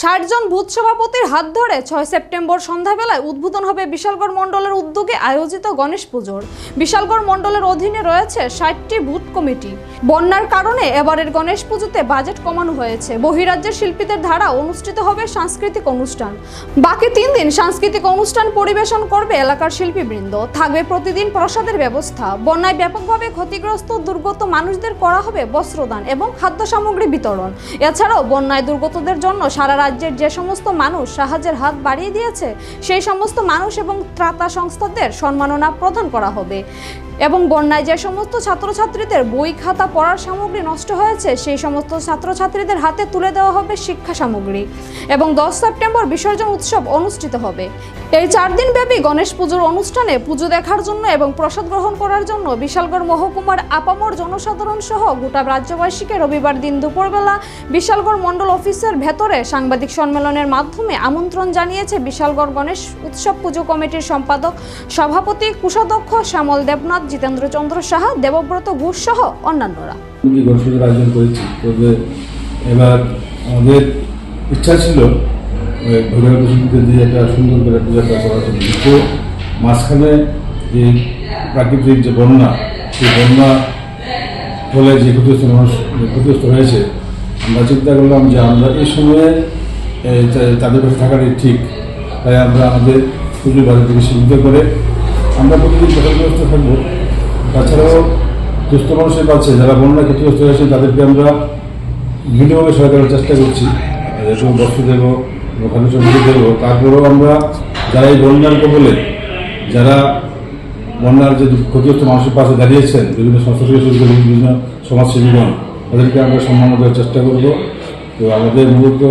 ষাট জন বুথ সভাপতির হাত ধরে ছয় সেপ্টেম্বর সন্ধ্যাবেলায় উদ্বোধন হবে বিশালগড় মণ্ডলের উদ্যোগে আয়োজিত গণেশ পুজোর। বিশালগড় মণ্ডলের অধীনে রয়েছে ষাটটি বুথ কমিটি। বন্যার কারণে এবারের গণেশ পুজোতে বাজেট কমানো হয়েছে। বহিরাজ্যের শিল্পীদের ধারা অনুষ্ঠিত হবে সাংস্কৃতিক অনুষ্ঠান। বাকি তিন দিন সাংস্কৃতিক অনুষ্ঠান পরিবেশন করবে এলাকার শিল্পীবৃন্দ। থাকবে প্রতিদিন প্রসাদের ব্যবস্থা। বন্যায় ব্যাপকভাবে ক্ষতিগ্রস্ত দুর্গত মানুষদের করা হবে বস্ত্রদান এবং খাদ্য সামগ্রী বিতরণ। এছাড়াও বন্যায় দুর্গতদের জন্য সারা রাজ্যের যে সমস্ত মানুষ সাহায্যের হাত বাড়িয়ে দিয়েছে, সেই সমস্ত মানুষ এবং ত্রাতা সংস্থাদের সম্মাননা প্রদান করা হবে। এবং বন্যায় যে সমস্ত ছাত্রছাত্রীদের বই খাতা পড়ার সামগ্রী নষ্ট হয়েছে, সেই সমস্ত ছাত্রছাত্রীদের হাতে তুলে দেওয়া হবে শিক্ষা সামগ্রী এবং দশ সেপ্টেম্বর বিসর্জন উৎসব অনুষ্ঠিত হবে। এই চার দিন ব্যাপী গণেশ পুজোর অনুষ্ঠানে পুজো দেখার জন্য এবং প্রসাদ গ্রহণ করার জন্য বিশালগড় মহকুমার আপামর জনসাধারণ সহ গোটা রাজ্যবাসীকে রবিবার দিন দুপুরবেলা বিশালগড় মণ্ডল অফিসের ভেতরে সাংবাদিক সম্মেলনের মাধ্যমে আমন্ত্রণ জানিয়েছে বিশালগড় গণেশ উৎসব পুজো কমিটির সম্পাদক, সভাপতি, কুষাধ্যক্ষ শ্যামল দেবনাথ জিতেন্দ্র চন্দ্র সাহা, দেবব্রত ঘোষ সহ অন্যান্যরা। গণপুজোর আয়োজন করেছি তবে এবার আমাদের ইচ্ছা ছিল ওই ঘরোয়া দিয়ে একটা সুন্দর করে পূজাটা করার জন্য। কিন্তু মাঝখানে যে প্রাকৃতিক যে বন্যা, সেই বন্যা ফলে যে ক্ষতিগ্রস্ত মানুষ ক্ষতিগ্রস্ত হয়েছে, আমরা চিন্তা করলাম যে আমরা এই সময়ে তাদের কাছে থাকাটাই ঠিক। তাই আমরা আমাদের পুজোর বাড়ি থেকে সীমিত করে আমরা প্রতিদিন ক্ষতিগ্রস্ত থাকব তাছাড়াও দুস্থ মানুষের কাছে যারা বন্যা ক্ষতিগ্রস্ত হয়েছে, তাদেরকে আমরা বিভিন্নভাবে সহায়তা করার চেষ্টা করছি। যেরকম বস্ত্র দেবো খাদ্য সামগ্রী দেবো। তারপরেও আমরা যারা এই বন্যার কবলে, যারা বন্যার যে ক্ষতিগ্রস্ত মানুষের পাশে দাঁড়িয়েছেন, বিভিন্ন সংস্থা থেকে শুরু করে বিভিন্ন সমাজসেবীগণ, তাদেরকে আমরা সম্মান দেওয়ার চেষ্টা করব। তো আমাদের মূলত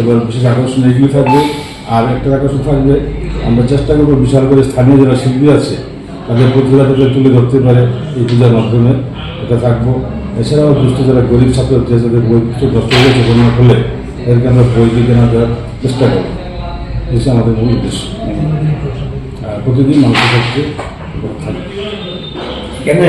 এবার বিশেষ আকর্ষণ এগুলি থাকবে। আর একটা আকর্ষণ থাকবে, আমরা চেষ্টা করব বিশাল করে স্থানীয় যারা শিল্পী আছে তাদের প্রতিভা তাদের তুলে ধরতে পারে এই পূজার মাধ্যমে, এটা থাকব। এছাড়াও দুষ্ট যারা গরিব ছাত্র, যে যাদের বই কিছু দশ হয়েছে বন্যা ফলে তাদেরকে আমরা বই দিয়ে কেনা দেওয়ার চেষ্টা করব। এসে আমাদের মূল উদ্দেশ্য। প্রতিদিন মানুষের কাছে থাকবে। কেন?